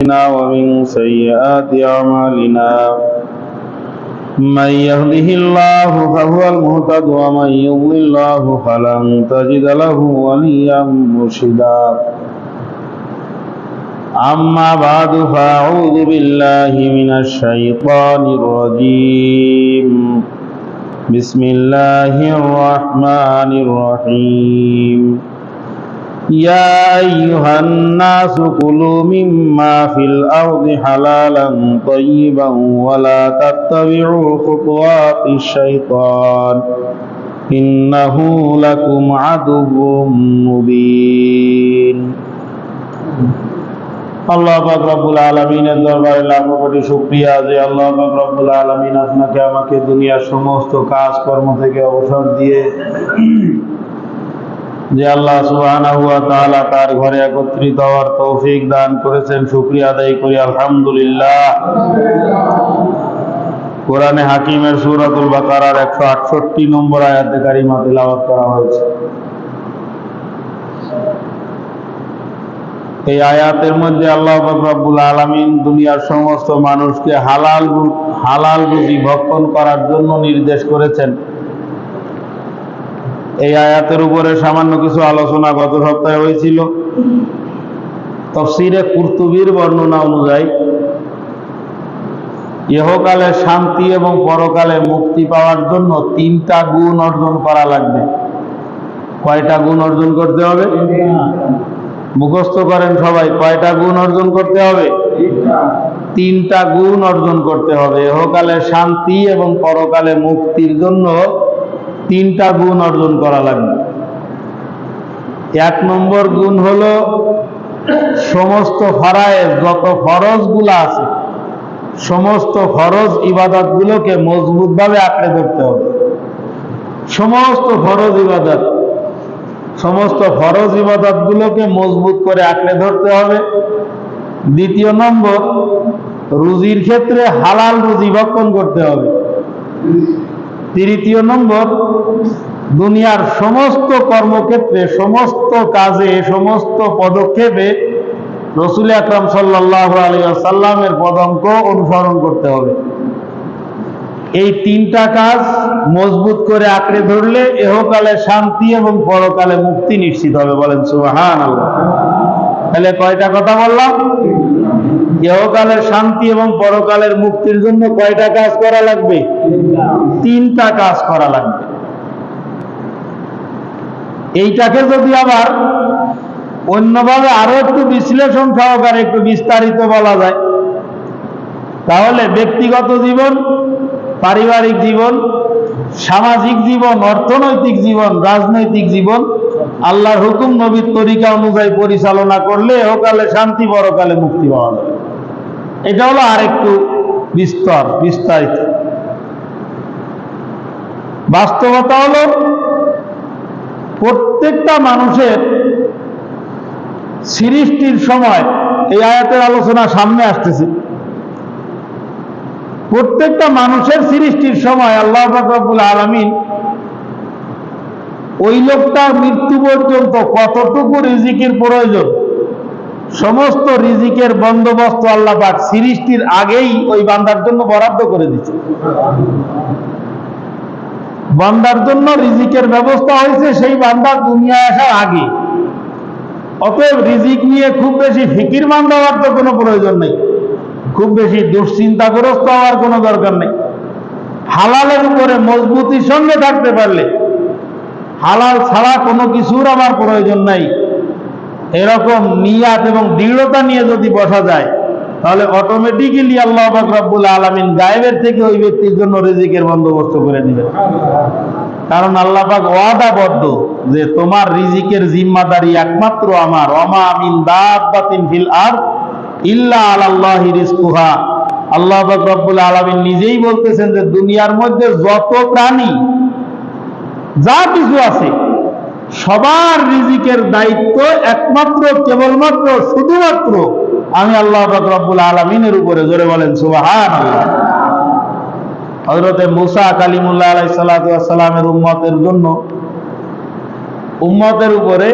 أنفسنا ومن سيئات أعمالنا من يهده الله فهو المهتد ومن يضلل الله فلن تجد له وليا مرشدا أما بعد فأعوذ بالله من الشيطان الرجيم بسم الله الرحمن الرحيم يا أيها الناس كلوا مما في الأرض حلالا طيبا ولا تتبعوا خطوات الشيطان إنه لكم عدو مبين আল্লাহ পাক রব্বুল আলমিনের দরবারে লাখো কোটি শুক্রিয়া যে আল্লাহ পাক রব্বুল আলমিন আপনাকে আমাকে দুনিয়ার সমস্ত কাজকর্ম থেকে অবসর দিয়ে যে আল্লাহ তাআলা তার ঘরে একত্রিত হওয়ার তৌফিক দান করেছেন, শুকরিয়া আদায় করি, আলহামদুলিল্লাহ। কোরআনে হাকিমের সূরাতুল বাকারার 168 নম্বর আয়াতে কারিমা তেলাওয়াত করা হয়েছে। এই আয়াতের মধ্যে আল্লাহ রব্বুল আলামিন দুনিয়ার সমস্ত মানুষকে হালাল হালাল রুজি ভক্ষণ করার জন্য নির্দেশ করেছেন। এই আয়াতের উপরে সামান্য কিছু আলোচনা গত সপ্তাহে হয়েছিল। তফসিরে কুর্তুবির বর্ণনা অনুযায়ী, ইহকালে শান্তি এবং পরকালে মুক্তি পাওয়ার জন্য তিনটা গুণ অর্জন করা লাগবে। কয়টা গুণ অর্জন করতে হবে? মুখস্থ করেন সবাই, কয়টা গুণ অর্জন করতে হবে? তিনটা গুণ অর্জন করতে হবে। ইহকালে শান্তি এবং পরকালে মুক্তির জন্য তিনটা গুণ অর্জন করা লাগবে। এক নম্বর গুণ হলো সমস্ত ফরায়ের যত ফরজ আছে, সমস্ত ফরজ ইবাদত গুলোকে মজবুত ভাবে আঁকড়ে ধরতে হবে। সমস্ত ফরজ ইবাদত, সমস্ত ফরজ ইবাদত গুলোকে মজবুত করে আঁকড়ে ধরতে হবে। দ্বিতীয় নম্বর, রুজির ক্ষেত্রে হালাল রুজি ভক্ষণ করতে হবে। তৃতীয় নম্বর, দুনিয়ার সমস্ত কর্মক্ষেত্রে, সমস্ত কাজে, সমস্ত পদক্ষেপে রসুল আকরাম সাল্লাহ আলী সাল্লামের পদঙ্ক অনুসরণ করতে হবে। এই তিনটা কাজ মজবুত করে আঁকড়ে ধরলে এহকালে শান্তি এবং পরকালে মুক্তি নিশ্চিত হবে বলেন আল্লাহ তাহলে কয়টা কথা বললাম? ইহকালের শান্তি এবং পরকালের মুক্তির জন্য কয়টা কাজ করা লাগবে? তিনটা কাজ করা লাগবে। এইটাকে যদি আবার অন্যভাবে আরও একটু বিশ্লেষণ সহকারে একটু বিস্তারিত বলা যায়, তাহলে ব্যক্তিগত জীবন, পারিবারিক জীবন, সামাজিক জীবন, অর্থনৈতিক জীবন, রাজনৈতিক জীবন আল্লাহর হুকুম নবীর তরিকা অনুযায়ী পরিচালনা করলে এহকালে শান্তি, পরকালে মুক্তি পাওয়া যাবে। এটা হলো আরেকটু বিস্তর, বিস্তারিত। বাস্তবতা হলো, প্রত্যেকটা মানুষের সৃষ্টির সময় এই আয়াতের আলোচনা সামনে আসতেছে। প্রত্যেকটা মানুষের সৃষ্টির সময় আল্লাহ ফাকরাবুল আলমিন ওই লোকটার মৃত্যু পর্যন্ত কতটুকু রিজিকের প্রয়োজন? সমস্ত রিজিকের বন্দোবস্ত আল্লাহ পাক সৃষ্টির আগেই ওই বান্দার জন্য বরাদ্দ করে দিচ্ছে বান্দার জন্য রিজিকের ব্যবস্থা হয়েছে সেই বান্দার দুনিয়ায় আসার আগে। অতএব রিজিক নিয়ে খুব বেশি ফিকির মান দেওয়ার তো কোনো প্রয়োজন নেই। খুব বেশি দুশ্চিন্তাগ্রস্ত হওয়ার কোনো দরকার নেই। হালালের উপরে মজবুতির সঙ্গে থাকতে পারলে হালাল ছাড়া কোনো কিছুর আমার প্রয়োজন নাই। এরকম নিয়াত এবং দৃঢ়তা নিয়ে যদি বসা যায়, তাহলে অটোমেটিক্যালি আল্লাহ রব্বুল আলামিন গায়েবের থেকে ওই ব্যক্তির জন্য রিজিকের বন্দোবস্ত করে দিবেন। কারণ আল্লাহ পাক ওয়াদাবদ্ধ যে তোমার রিজিকের জিম্মাদারি একমাত্র আমার। অমা আমিন দাব্বাতিন ফিল আর ইল্লা রিজকুহা। আল্লাহ পাক রব্বুল আলামিন নিজেই বলতেছেন যে দুনিয়ার মধ্যে যত প্রাণী যা কিছু আছে, সবার রিজিকের দায়িত্ব একমাত্র, কেবলমাত্র, শুধুমাত্র আমি আল্লাহ রব্বুল আলমিনের উপরে। জোরে বলেন সুবাহান হজরতে মুসা কালিমুল্লাহ আলাই সালামের উম্মতের জন্য, উম্মতের উপরে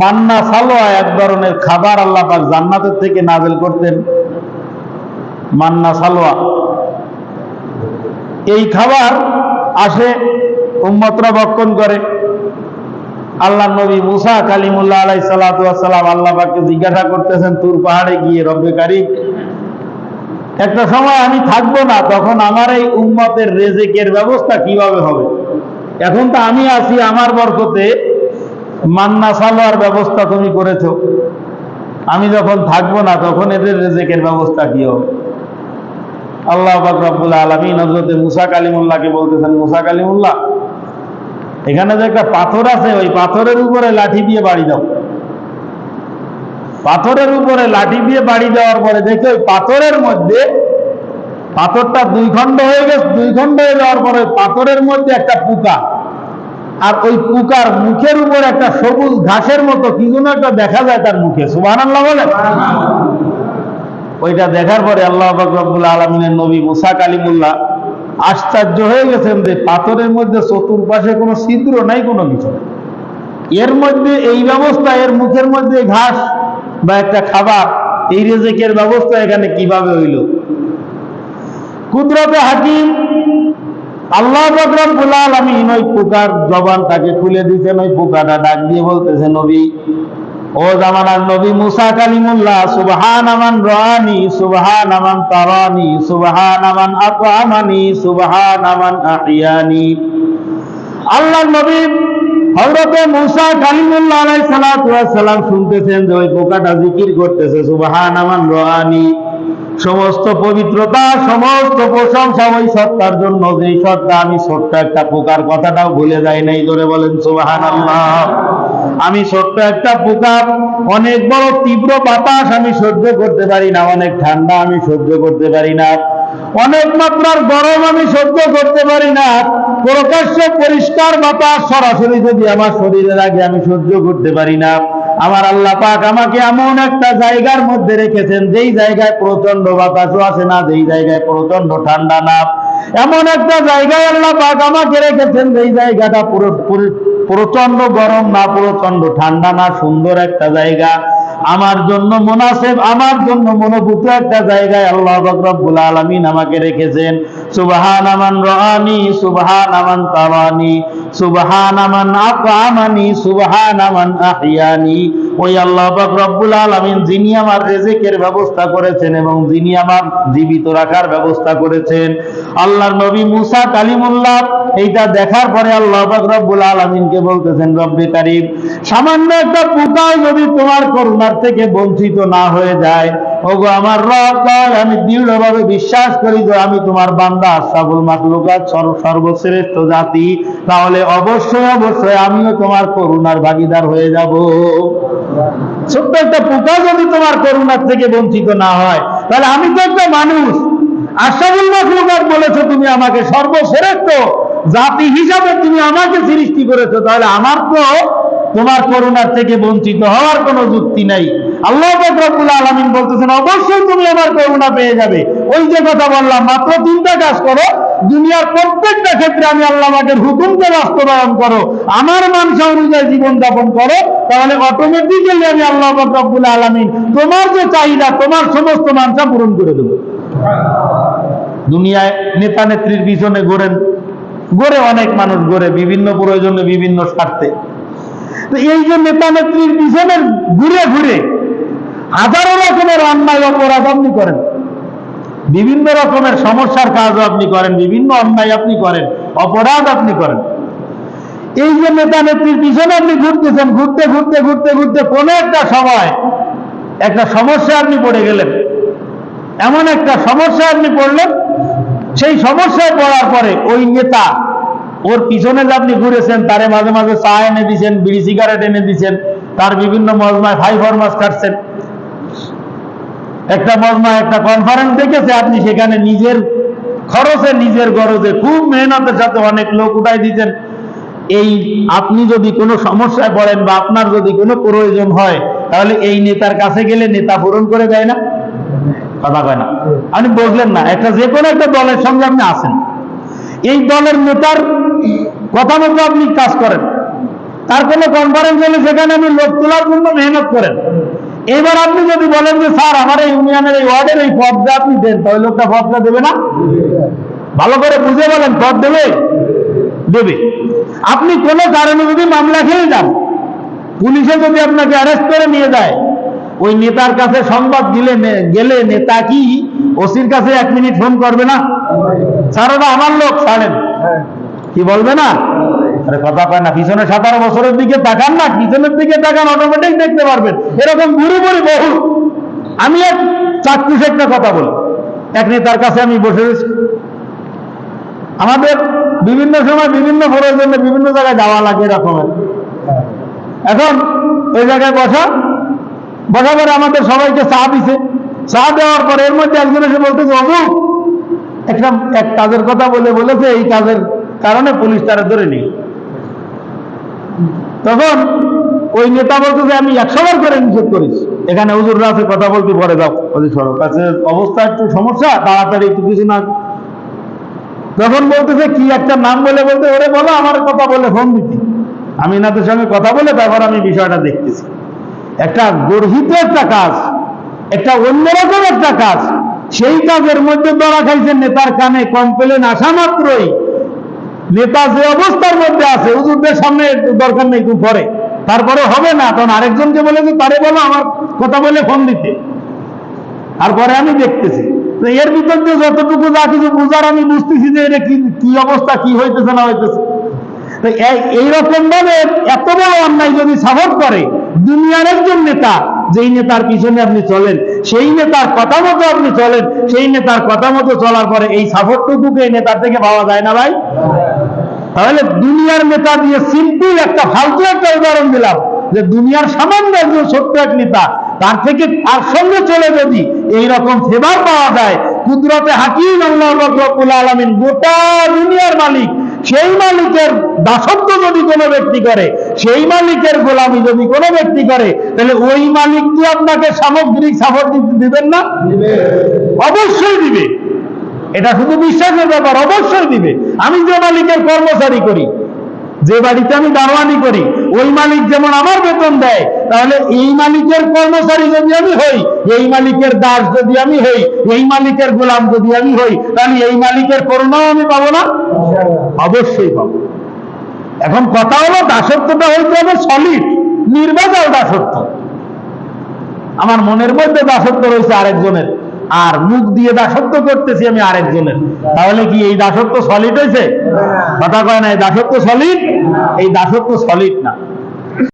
মান্না সালোয়া এক ধরনের খাবার আল্লাহ পাক জান্নাতের থেকে নাজেল করতেন। মান্না সালোয়া। এই খাবার আসে উম্মতরা ভক্ষণ করে। আল্লাহ নবী মুসা কালিমুল্লাহ আলাই সালাম আল্লাহ পাককে জিজ্ঞাসা করতেছেন, তুর পাহাড়ে গিয়ে রব্বে কারিম? একটা সময় আমি থাকব না, তখন আমার এই উম্মতের রেজেকের ব্যবস্থা কীভাবে হবে? এখন তো আমি আছি আমার বরকতে, মান্না সালোয়ার ব্যবস্থা তুমি করেছ। আমি যখন থাকব না, তখন এদের রেজেকের ব্যবস্থা কি হবে? আল্লাহ রব্বুল আলমী নজরতে মুসা কালিমুল্লাহকে বলতেছেন, মুসা কালিমুল্লাহ এখানে যে একটা পাথর আছে ওই পাথরের উপরে লাঠি দিয়ে বাড়ি দাও। পাথরের উপরে লাঠি দিয়ে বাড়ি দেওয়ার পরে দেখে ওই পাথরের মধ্যে পাথরটা দুই খণ্ড হয়ে গেছে। দুই খণ্ড হয়ে যাওয়ার পরে পাথরের মধ্যে একটা পোকা। আর ওই পোকার মুখের উপর একটা সবুজ ঘাসের মতো কি যেন একটা দেখা যায় তার মুখে। সুবাহ বলে? ওইটা দেখার পরে আল্লাহ রব্বুল আলমিনের নবী মুসা কালিমুল্লাহ আশ্চর্য হয়ে গেছেন যে পাথরের মধ্যে চতুর্পাশে কোনো ছিদ্র নাই কোনো কিছু এর মধ্যে এই ব্যবস্থা, এর মুখের মধ্যে ঘাস বা একটা খাবার, এই রেজেকের ব্যবস্থা এখানে কীভাবে হইল? কুদরতে হাকিম, আল্লাহ রব্বুল আলামিন ওই পোকার জবানটাকে খুলে দিয়েছেন, ওই পোকাটা ডাক দিয়ে বলতেছে, নবী ও জামানার নবী মুসা কালিমুল্লাহ সুবহান আমান রানি সুবহান আমান তারানি সুবহান আমান আতামানি সুবহান আমান আহিয়ানি নবী হযরতে মুসা কালিমুল্লাহ আলাইহিস সালাতু সালাম শুনতেছেন যে ওই পোকাটা জিকির করতেছে সুবহান আমান রানি। সমস্ত পবিত্রতা, সমস্ত প্রশংসা ওই সত্তার জন্য, যেই সত্তা আমি ছোট্ট একটা পোকার কথাটাও ভুলে যাই নাই ধরে বলেন সুবহানাল্লাহ। আমি ছোট্ট একটা পোকা অনেক বড় তীব্র বাতাস আমি সহ্য করতে পারি না, অনেক ঠান্ডা আমি সহ্য করতে পারি না, অনেক মাত্রার গরম আমি সহ্য করতে পারি না, প্রকাশ্য পরিষ্কার বাতাস সরাসরি যদি আমার শরীরে লাগে আমি সহ্য করতে পারি না। আমার আল্লাহ পাক আমাকে এমন একটা জায়গার মধ্যে রেখেছেন, যেই জায়গায় প্রচণ্ড বাতাসও আসে না, যেই জায়গায় প্রচণ্ড ঠান্ডা না। এমন একটা জায়গায় আল্লাহ পাক আমাকে রেখেছেন, যেই জায়গাটা প্রচণ্ড গরম, না প্রচণ্ড ঠান্ডা, না সুন্দর একটা জায়গা। আমার জন্য মোনাসেব, আমার জন্য মনোভূত একটা জায়গায় আল্লাহ বকরবুল আলামিন আমাকে রেখেছেন। সুবাহান আমান রানি সুবাহান আমান তারানি সুবাহান আমান আকামানি সুবাহান আমান আহিয়ানি ওই আল্লাহ পাক রব্বুল আলমিন যিনি আমার রেজেকের ব্যবস্থা করেছেন এবং যিনি আমার জীবিত রাখার ব্যবস্থা করেছেন, আল্লাহর নবী মুসা কালিমুল্লাহ, এইটা দেখার পরে আল্লাহ পাক রব্বুল আলমিনকে বলতেছেন, রব্বে কারিম, সামান্য একটা পোকাও যদি তোমার করুণার থেকে বঞ্চিত না হয়ে যায় ওগো আমার রব আমি দৃঢ়ভাবে বিশ্বাস করি যে আমি তোমার বান্দা আশরাফুল মাখলুকাত সর্ব- সর্বশ্রেষ্ঠ জাতি। তাহলে অবশ্যই অবশ্যই আমিও তোমার করুণার ভাগিদার হয়ে যাব। ছোট্ট একটা পোকা যদি তোমার করুণার থেকে বঞ্চিত না হয়, তাহলে আমি তো একটা মানুষ। আশরাফুল মাখলুকাত বলেছ তুমি আমাকে সর্বশ্রেষ্ঠ জাতি হিসাবে তুমি আমাকে সৃষ্টি করেছ, তাহলে আমার তো তোমার করুণার থেকে বঞ্চিত হওয়ার কোনো যুক্তি নাই। আল্লাহ রব্বুল আলামিন বলতেছেন, অবশ্যই তুমি আমার করুণা পেয়ে যাবে। ওই যে কথা বললাম, মাত্র তিনটা কাজ করো। দুনিয়ার প্রত্যেকটা ক্ষেত্রে আমি আল্লাহ পাকের হুকুমকে বাস্তবায়ন করো। আমার মানসা অনুযায়ী জীবন যাপন করো। তাহলে অটোমেটিক্যালি আমি আল্লাহ রব্বুল আলামিন তোমার যে চাহিদা, তোমার সমস্ত মানসা পূরণ করে দেবো। দুনিয়ায় নেতা নেত্রীর পিছনে ঘোরেন গড়ে অনেক মানুষ গড়ে, বিভিন্ন প্রয়োজনে বিভিন্ন স্বার্থে। তো এই যে নেতা নেত্রীর পিছনে ঘুরে ঘুরে হাজারো রকমের অন্যায় অপরাধ আপনি করেন। বিভিন্ন রকমের সমস্যার কাজও আপনি করেন, বিভিন্ন অন্যায় আপনি করেন, অপরাধ আপনি করেন। এই যে নেতা নেত্রীর পিছনে আপনি ঘুরতেছেন, ঘুরতে ঘুরতে ঘুরতে ঘুরতে কোনো একটা সময় একটা সমস্যা আপনি পড়ে গেলেন। এমন একটা সমস্যা আপনি পড়লেন, সেই সমস্যায় পড়ার পরে ওই নেতা ওর পিছনে যে আপনি ঘুরেছেন, তারে মাঝে মাঝে চা এনে দিচ্ছেন বিড়ি সিগারেট এনে দিচ্ছেন তার বিভিন্ন মজমায় ফাই ফরমাস কাটছেন। একটা মজমায় একটা কনফারেন্স দেখেছে আপনি, সেখানে নিজের খরচে, নিজের গরজে খুব মেহনতের সাথে অনেক লোক উঠাই দিচ্ছেন এই আপনি যদি কোনো সমস্যায় পড়েন বা আপনার যদি কোনো প্রয়োজন হয়, তাহলে এই নেতার কাছে গেলে নেতা পূরণ করে দেয় না? কথা কয় না। আপনি বুঝলেন না, একটা যে কোনো একটা দলের সঙ্গে আপনি আছেন। এই দলের নেতার কথা মতো আপনি কাজ করেন। তার কোনো কনফারেন্স হলে সেখানে আমি লোক তোলার জন্য মেহনত করেন। এবার আপনি যদি বলেন যে, স্যার, আমার এই ইউনিয়নের এই ওয়ার্ডের এই পদটা আপনি দেন তো ওই লোকটা পদটা দেবে না? ভালো করে বুঝে বলেন, পদ দেবে? দেবে। আপনি কোনো কারণে যদি মামলা খেয়ে যান, পুলিশে যদি আপনাকে অ্যারেস্ট করে নিয়ে যায়, ওই নেতার কাছে সংবাদ দিলে গেলে নেতা কি, ওসির কাছে এক মিনিট ফোন করবে না? স্যার, ওটা আমার লোক, ছাড়েন। কি বলবে না? আরে কথা পায় না, পিছনে সতেরো বছরের দিকে তাকান না, পিছনের দিকে তাকান অটোমেটিক দেখতে পারবেন। এরকম বুড়ি বুড়ি বহু। আমি এক চাক্ষুষ একটা কথা বলি। এক নেতার কাছে আমি বসে রয়েছি। আমাদের বিভিন্ন সময় বিভিন্ন প্রয়োজনে বিভিন্ন জায়গায় যাওয়া লাগে এরকমের। এখন ওই জায়গায় বসা, বসার পরে আমাদের সবাইকে চা দিছে। চা দেওয়ার পরে এর মধ্যে একজন এসে বলতেছে, অমুক, একটা, এক কাজের কথা বলে বলেছে, এই কাজের কারণে পুলিশ তারা ধরে নেই তখন ওই নেতা বলতে যে আমি একশো বার করে নিষেধ করিস এখানে হুজুররা আছে কথা বলতে পরে যাও। সড়ক কাছে অবস্থা একটু সমস্যা তাড়াতাড়ি একটু কিছু না। তখন বলতেছে কি একটা নাম বলে বলতে ওরে বলো আমার কথা বলে ফোন দিতে। আমি এনাদের সঙ্গে কথা বলে তারপর আমি বিষয়টা দেখতেছি। একটা গর্হিত একটা কাজ একটা অন্যরকম একটা কাজ। সেই কাজের মধ্যে ধরা খাইছে নেতার কানে কমপ্লেন আসা মাত্রই। নেতা যে অবস্থার মধ্যে আছে। হুজুরদের সামনে দরকার নেই তুমি পরে। তারপরে হবে না তখন আরেকজনকে বলে যে তারে বলো, আমার কথা বলে ফোন দিতে। তারপরে আমি দেখতেছি। এর ভিতর দিয়ে যতটুকু যা কিছু বুঝার আমি বুঝতেছি যে এটা কি কি অবস্থা, কি হইতেছে, না হইতেছে। এইরকম ভাবে এত বড় অন্যায় যদি সাপোর্ট করে, দুনিয়ার একজন নেতা, যেই নেতার পিছনে আপনি চলেন, সেই নেতার কথা মতো আপনি চলেন, সেই নেতার কথা মতো চলার পরে এই সাপোর্টটুকুকে এই নেতার থেকে পাওয়া যায় না ভাই? তাহলে দুনিয়ার নেতা দিয়ে সিম্পল একটা ফালতু একটা উদাহরণ দিলাম যে দুনিয়ার সামান্য একজন ছোট্ট এক নেতা তার থেকে তার সঙ্গে চলে যদি এইরকম ফেভার পাওয়া যায় কুদরতে হাকিম আল্লাহ রব্বুল আলামিন গোটা দুনিয়ার মালিক সেই মালিকের দাসত্ব যদি কোনো ব্যক্তি করে সেই মালিকের গোলামি যদি কোনো ব্যক্তি করে তাহলে ওই মালিক কি আপনাকে সামগ্রিক সাপোর্ট দিবেন না? অবশ্যই দিবে। এটা শুধু বিশ্বাসের ব্যাপার, অবশ্যই দিবে। আমি যে মালিকের কর্মচারী করি, যে বাড়িতে আমি দারোয়ানি করি, ওই মালিক যেমন আমার বেতন দেয়, তাহলে এই মালিকের কর্মচারী যদি আমি হই, এই মালিকের দাস যদি আমি হই, এই মালিকের গোলাম যদি আমি হই, তাহলে এই মালিকের করুণাও আমি পাবো না? অবশ্যই পাবো। এখন কথা হলো, দাসত্বটা হইতে হবে সলিড নির্বাচল দাসত্ব। আমার মনের মধ্যে দাসত্ব রয়েছে আরেকজনের। আর মুখ দিয়ে দাসত্ব করতেছি আমি আরেকজনের। তাহলে কি এই দাসত্ব সলিড হয়েছে কথা কয় না এই দাসত্ব সলিড এই দাসত্ব সলিড না।